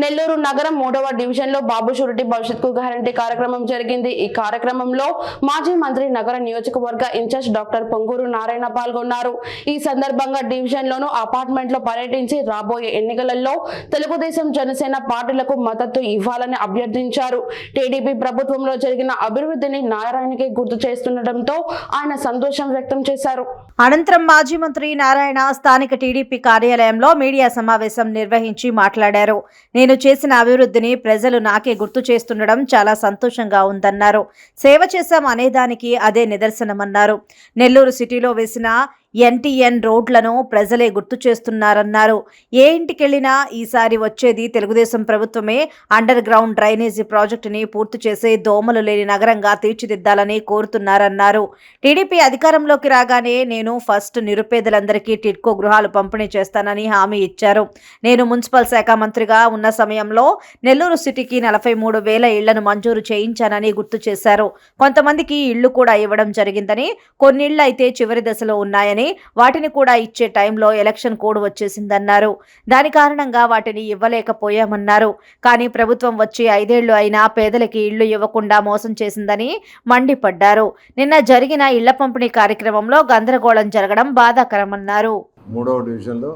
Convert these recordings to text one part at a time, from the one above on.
నెల్లూరు నగరం మూడవ డివిజన్లో బాబు షూరిటీ భవిష్యత్కు గ్యారంటీ కార్యక్రమం జరిగింది. ఈ కార్యక్రమంలో మాజీ మంత్రి నగర నియోజకవర్గ ఇన్ఛార్జ్ డాక్టర్ పొంగూరు నారాయణ పాల్గొన్నారు. ఈ సందర్భంగా డివిజన్ లోను అపార్ట్మెంట్లో పర్యటించి రాబోయే ఎన్నికలలో తెలుగుదేశం జనసేన పార్టీలకు మద్దతు ఇవ్వాలని అభ్యర్థించారు. టీడీపీ ప్రభుత్వంలో జరిగిన అభివృద్ధిని నారాయణకి గుర్తు చేస్తుండటంతో ఆయన సంతోషం వ్యక్తం చేశారు. అనంతరం మాజీ మంత్రి నారాయణ స్థానిక టీడీపీ కార్యాలయంలో మీడియా సమావేశం నిర్వహించి మాట్లాడారు. నేను నేను చేసిన అభివృద్ధిని ప్రజలు నాకే గుర్తు చేస్తుండడం చాలా సంతోషంగా ఉందన్నారు. సేవ చేశాం అనేదానికి అదే నిదర్శనమన్నారు. నెల్లూరు సిటీలో వేసిన ఎన్టీఎన్ రోడ్లను ప్రజలే గుర్తు చేస్తున్నారన్నారు. ఏ ఇంటికెళ్ళినా ఈసారి వచ్చేది తెలుగుదేశం ప్రభుత్వమే. అండర్ గ్రౌండ్ డ్రైనేజీ ప్రాజెక్టుని పూర్తి చేసే దోమలు లేని నగరంగా తీర్చిదిద్దాలని కోరుతున్నారన్నారు. టీడీపీ అధికారంలోకి రాగానే నేను ఫస్ట్ నిరుపేదలందరికీ టిడ్కో గృహాలు పంపిణీ చేస్తానని హామీ ఇచ్చారు. నేను మున్సిపల్ శాఖ మంత్రిగా ఉన్న సమయంలో నెల్లూరు సిటీకి నలభై మూడు వేల ఇళ్ళను మంజూరు చేయించానని గుర్తు చేశారు. కొంతమందికి ఇళ్ళు కూడా ఇవ్వడం జరిగిందని కొన్నిళ్ళు అయితే చివరి దశలో ఉన్నాయని వాటిని కూడా ఇచ్చే టైంలో ఎలక్షన్ కోడ్ వచ్చేసిందన్నారు. దాని కారణంగా వాటిని ఇవ్వలేకపోయామన్నారు. కానీ ప్రభుత్వం వచ్చి ఐదేళ్ళు అయినా పేదలకి ఇళ్ళు ఇవ్వకుండా మోసం చేసిందని మండిపడ్డారు. నిన్న జరిగిన ఇళ్ళ పంపిణీ కార్యక్రమంలో గందరగోళం జరగడం బాధాకరమన్నారు. మూడవ డివిజన్లో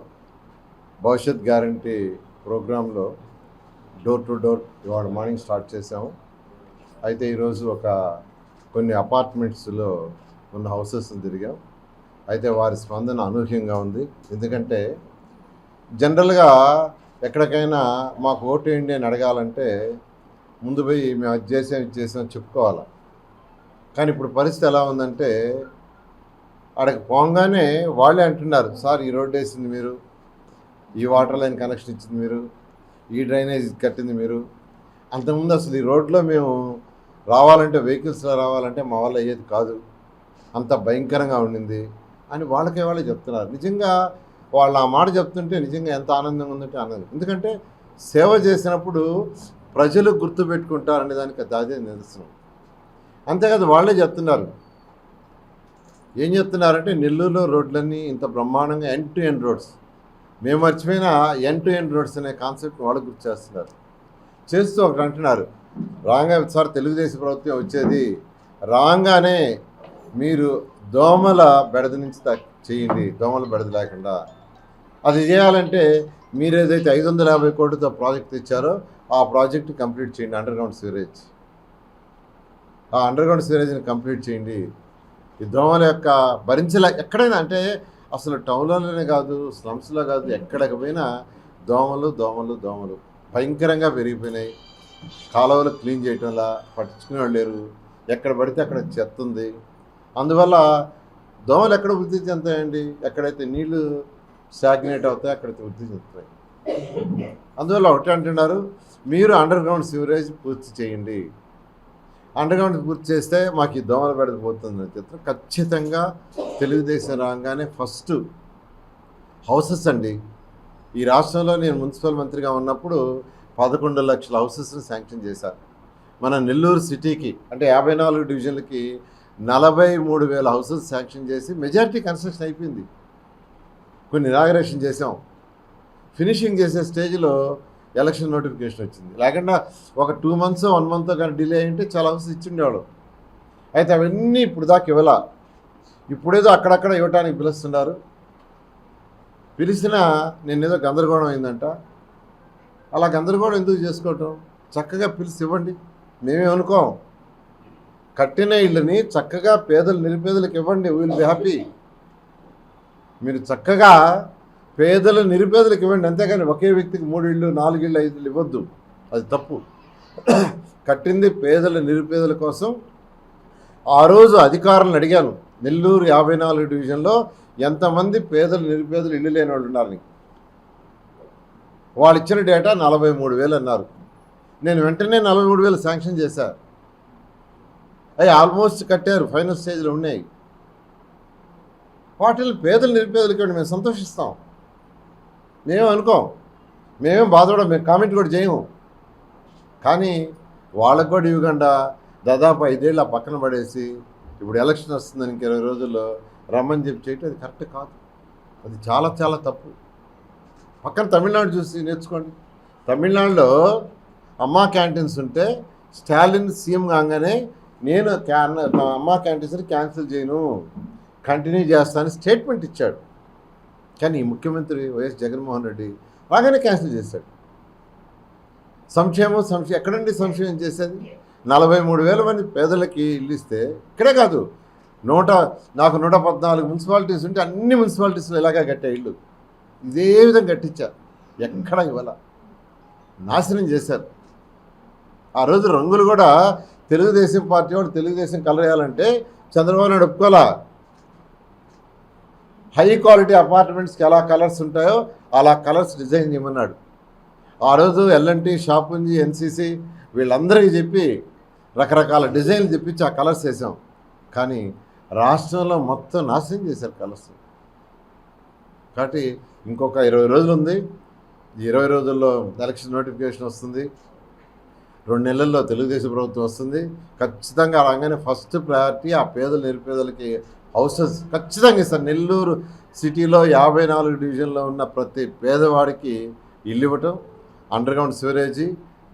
భవిష్యత్ గ్యారంటీ ప్రోగ్రాంలో డోర్ టు డోర్ ఇవాళ మార్నింగ్ స్టార్ట్ చేసాము అయితే ఈరోజు ఒక కొన్ని అపార్ట్మెంట్స్లో ఉన్న హౌసెస్ని తిరిగాం. అయితే వారి స్పందన అనూహ్యంగా ఉంది. ఎందుకంటే జనరల్గా ఎక్కడికైనా మాకు ఓటు వేయండి అని అడగాలంటే ముందు పోయి మేము అది చేసాం ఇది చేసాం చెప్పుకోవాలి. కానీ ఇప్పుడు పరిస్థితి ఎలా ఉందంటే అక్కడికి పోగానే వాళ్ళే అంటున్నారు సార్ ఈ రోడ్డు వేసింది మీరు ఈ వాటర్ లైన్ కనెక్షన్ ఇచ్చింది మీరు ఈ డ్రైనేజ్ కట్టింది మీరు. అంతకుముందు అసలు ఈ రోడ్లో మేము రావాలంటే వెహికల్స్లో రావాలంటే మా వల్ల అయ్యేది కాదు. అంత భయంకరంగా ఉండింది. అని వాళ్ళకే వాళ్ళే చెప్తున్నారు. నిజంగా వాళ్ళు ఆ మాట చెప్తుంటే నిజంగా ఎంత ఆనందంగా ఉందంటే ఆనందం. ఎందుకంటే సేవ చేసినప్పుడు ప్రజలు గుర్తుపెట్టుకుంటారనే దానికి అది అదే నిదర్శనం. అంతేకాదు వాళ్ళే చెప్తున్నారు. ఏం చెప్తున్నారంటే నెల్లూరులో రోడ్లన్నీ ఇంత బ్రహ్మాండంగా ఎండ్ టు ఎండ్ రోడ్స్ మేము మర్చిపోయిన ఎండ్ టు ఎండ్ రోడ్స్ అనే కాన్సెప్ట్ వాళ్ళు గుర్తు చేస్తున్నారు. చేస్తూ ఒకటి అంటున్నారు. రాగా సార్ తెలుగుదేశం ప్రభుత్వం వచ్చేది రాగానే మీరు దోమల బెడద నుంచి చేయండి. దోమల బెడద లేకుండా. అది చేయాలంటే మీరు ఏదైతే ఐదు వందల యాభై కోట్లతో ప్రాజెక్ట్ తెచ్చారో ఆ ప్రాజెక్ట్ కంప్లీట్ చేయండి. అండర్గ్రౌండ్ సీవరేజ్ ఆ అండర్గ్రౌండ్ సీరేజ్ని కంప్లీట్ చేయండి. ఈ దోమల యొక్క భరించలే ఎక్కడైనా అంటే అసలు టౌన్లోనే కాదు స్లమ్స్లో కాదు ఎక్కడికి పోయినా దోమలు దోమలు దోమలు భయంకరంగా పెరిగిపోయినాయి. కాలువలు క్లీన్ చేయటంలా పట్టించుకునేవాళ్ళు లేరు. ఎక్కడ పడితే అక్కడ చెత్త ఉంది. అందువల్ల దోమలు ఎక్కడ వృద్ధి చెందుతాయండి? ఎక్కడైతే నీళ్ళు స్టాగ్నేట్ అవుతాయి అక్కడైతే వృద్ధి చెందుతాయి. అందువల్ల ఒకటి అంటున్నారు మీరు అండర్ గ్రౌండ్ సివరేజ్ పూర్తి చేయండి. అండర్ గ్రౌండ్ పూర్తి చేస్తే మాకు ఈ దోమలు పెడకపోతుంది చిత్రం ఖచ్చితంగా తెలుగుదేశం రాగానే ఫస్ట్ హౌసెస్ అండి. ఈ రాష్ట్రంలో నేను మున్సిపల్ మంత్రిగా ఉన్నప్పుడు పదకొండు లక్షల హౌసెస్ని శాంక్షన్ చేశారు. మన నెల్లూరు సిటీకి అంటే యాభై నాలుగు డివిజన్లకి నలభై మూడు వేల హౌసెస్ శాంక్షన్ చేసి మెజారిటీ కన్స్ట్రక్షన్ అయిపోయింది. కొన్ని ఇనాగరేషన్ చేసాం ఫినిషింగ్ చేసే స్టేజ్లో ఎలక్షన్ నోటిఫికేషన్ వచ్చింది. లేకుండా ఒక టూ మంత్స్ వన్ మంత్ కానీ డిలే అయింటే చాలా హౌసెస్ ఇచ్చిండేవాడు అయితే అవన్నీ ఇప్పుడు దాకా ఇవ్వాల. ఇప్పుడేదో అక్కడక్కడ ఇవ్వటానికి పిలుస్తున్నారు. పిలిచినా నేనేదో గందరగోళం అయిందంట. అలా గందరగోళం ఎందుకు చేసుకోవటం? చక్కగా పిలిచి ఇవ్వండి. మేమే అనుకోం కట్టిన ఇళ్ళని చక్కగా పేదలు నిరుపేదలకు ఇవ్వండి. విల్ బి హ్యాపీ మీరు చక్కగా పేదల నిరుపేదలకు ఇవ్వండి. అంతేకాని ఒకే వ్యక్తికి మూడు ఇళ్ళు నాలుగు ఇళ్ళు ఐదు ఇళ్ళు ఇవ్వద్దు. అది తప్పు. కట్టింది పేదల నిరుపేదల కోసం. ఆ రోజు అధికారులను అడిగాను. నెల్లూరు యాభై నాలుగు డివిజన్లో ఎంతమంది పేదలు నిరుపేదలు ఇల్లు లేని వాళ్ళు ఉన్నారని వాళ్ళు ఇచ్చిన డేటా నలభై మూడు వేలు అన్నారు. నేను వెంటనే నలభై మూడు వేలు శాంక్షన్ చేశాను అవి ఆల్మోస్ట్ కట్టారు. ఫైనల్ స్టేజ్లో ఉన్నాయి. వాటిని పేదలు నిరుపేదలకి ఇవ్వండి మేము సంతోషిస్తాం. మేమేం అనుకోం. మేమేం బాధపడం మేము కామెంట్ కూడా చేయము. కానీ వాళ్ళకు కూడా ఇవ్వకుండా దాదాపు ఐదేళ్ళు ఆ పక్కన పడేసి ఇప్పుడు ఎలక్షన్ వస్తుందని ఇంక ఇరవై రోజుల్లో రమ్మని చెప్పి చేయటం అది కరెక్ట్ కాదు. అది చాలా చాలా తప్పు. పక్కన తమిళనాడు చూసి నేర్చుకోండి. తమిళనాడులో అమ్మా క్యాంటీన్స్ ఉంటే స్టాలిన్ సీఎం కాగానే నేను క్యాన్ అమ్మ క్యాంటీన్స్ క్యాన్సిల్ చేయను. కంటిన్యూ చేస్తానని స్టేట్మెంట్ ఇచ్చాడు. కానీ ఈ ముఖ్యమంత్రి వైఎస్ జగన్మోహన్ రెడ్డి బాగానే క్యాన్సిల్ చేశాడు. సంక్షేమం సంక్షేమం ఎక్కడండి సంక్షేమం చేసేది? నలభై మూడు వేల మంది పేదలకి ఇల్లు ఇస్తే ఇక్కడే కాదు. నూట నాకు నూట పద్నాలుగు మున్సిపాలిటీస్ ఉంటే అన్ని మున్సిపాలిటీస్లో ఇలాగా కట్టే ఇల్లు. ఇదే విధంగా కట్టించారు ఎక్కడ ఇవ్వాల. నాశనం చేశారు. ఆ రోజు రంగులు కూడా తెలుగుదేశం పార్టీ వాడు తెలుగుదేశం కలర్ వేయాలంటే చంద్రబాబు నాయుడు ఒప్పుకోలా హై క్వాలిటీ అపార్ట్మెంట్స్కి ఎలా కలర్స్ ఉంటాయో అలా కలర్స్ డిజైన్ చేయమన్నాడు. ఆ రోజు ఎల్ఎన్టీ షాపుంజీ ఎన్సీసీ వీళ్ళందరికీ చెప్పి రకరకాల డిజైన్లు చెప్పించి ఆ కలర్స్ వేసాం. కానీ రాష్ట్రంలో మొత్తం నాశనం చేశారు కలర్స్. కాబట్టి ఇంకొక ఇరవై రోజులు ఉంది ఈ ఇరవై రోజుల్లో ఎలక్షన్ నోటిఫికేషన్ వస్తుంది. రెండు నెలల్లో తెలుగుదేశం ప్రభుత్వం వస్తుంది. ఖచ్చితంగా రాగానే ఫస్ట్ ప్రయారిటీ ఆ పేదలు నిరుపేదలకి హౌసెస్ ఖచ్చితంగా ఇస్తారు. నెల్లూరు సిటీలో యాభై నాలుగు డివిజన్లో ఉన్న ప్రతి పేదవాడికి ఇల్లు ఇవ్వటం అండర్గ్రౌండ్ సివరేజీ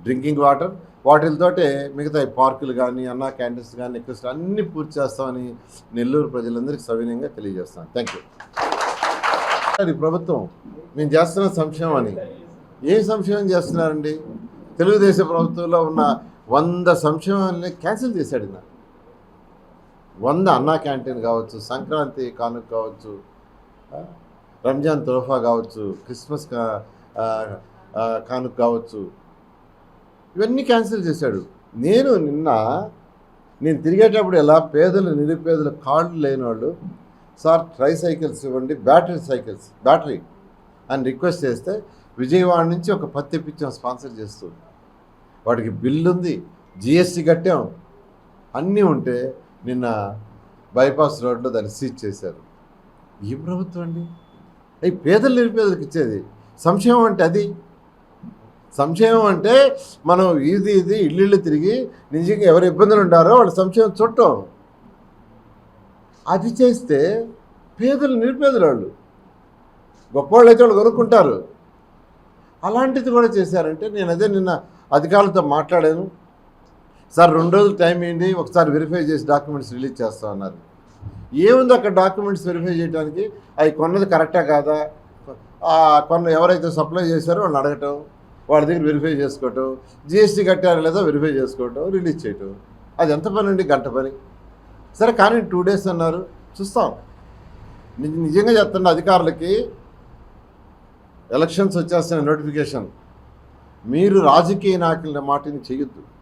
డ్రింకింగ్ వాటర్ వాటితోటే మిగతా పార్కులు కానీ అన్నా క్యాంటీన్స్ కానీ ఎక్కువ అన్నీ పూర్తి చేస్తామని నెల్లూరు ప్రజలందరికీ సవినయంగా తెలియజేస్తాను థ్యాంక్ యూ ప్రభుత్వం మేము చేస్తున్న సంక్షేమం అని. ఏ సంక్షేమం చేస్తున్నారండి? తెలుగుదేశం ప్రభుత్వంలో ఉన్న వంద సంక్షేమాలని క్యాన్సిల్ చేశాడు నా వంద అన్నా క్యాంటీన్ కావచ్చు సంక్రాంతి కానుక కావచ్చు రంజాన్ తోఫా కావచ్చు క్రిస్మస్ కా కానుక కావచ్చు ఇవన్నీ క్యాన్సిల్ చేశాడు. నేను నిన్న నేను తిరిగేటప్పుడు ఎలా పేదలు నిరుపేదలు కార్డులు లేని వాళ్ళు సార్ ట్రై సైకిల్స్ ఇవ్వండి బ్యాటరీ సైకిల్స్ బ్యాటరీ అని రిక్వెస్ట్ చేస్తే విజయవాడ నుంచి ఒక పత్తి పిచ్చిన స్పాన్సర్ చేస్తూ వాడికి బిల్లు ఉంది జిఎస్టీ కట్టాం. అన్నీ ఉంటే నిన్న బైపాస్ రోడ్లో దాన్ని సీజ్ చేశారు. ఏ ప్రభుత్వం అండి? అవి పేదలు నిరుపేదలకు ఇచ్చేది. సంక్షేమం అంటే అది. సంక్షేమం అంటే మనం ఇది ఇది ఇల్లు తిరిగి నిజంగా ఎవరు ఇబ్బందులు ఉంటారో వాళ్ళు సంక్షేమం చుట్టం. అది చేస్తే పేదలు నిరుపేదలు వాళ్ళు. గొప్పవాళ్ళు అయితే వాళ్ళు కొనుక్కుంటారు. అలాంటిది కూడా చేశారంటే నేను అదే నిన్న అధికారులతో మాట్లాడాను సార్ రెండు రోజులు టైం ఏంటి ఒకసారి వెరిఫై చేసి డాక్యుమెంట్స్ రిలీజ్ చేస్తా అన్నారు. ఏముంది అక్కడ డాక్యుమెంట్స్ వెరిఫై చేయడానికి అవి కొన్నది కరెక్టా కాదా? కొన్న ఎవరైతే సప్లై చేశారో వాళ్ళని అడగటం వాళ్ళ దగ్గర వెరిఫై చేసుకోవటం జిఎస్టీ కట్టారో లేదా వెరిఫై చేసుకోవటం రిలీజ్ చేయటం. అది ఎంత పని అండి? గంట పని. సరే కానీ టూ డేస్ అన్నారు. చూస్తాం. నిజంగా చెప్తున్న అధికారులకి ఎలక్షన్స్ వచ్చేస్తున్న నోటిఫికేషన్. మీరు రాజకీయ నాయకుల మాటని చేయొద్దు.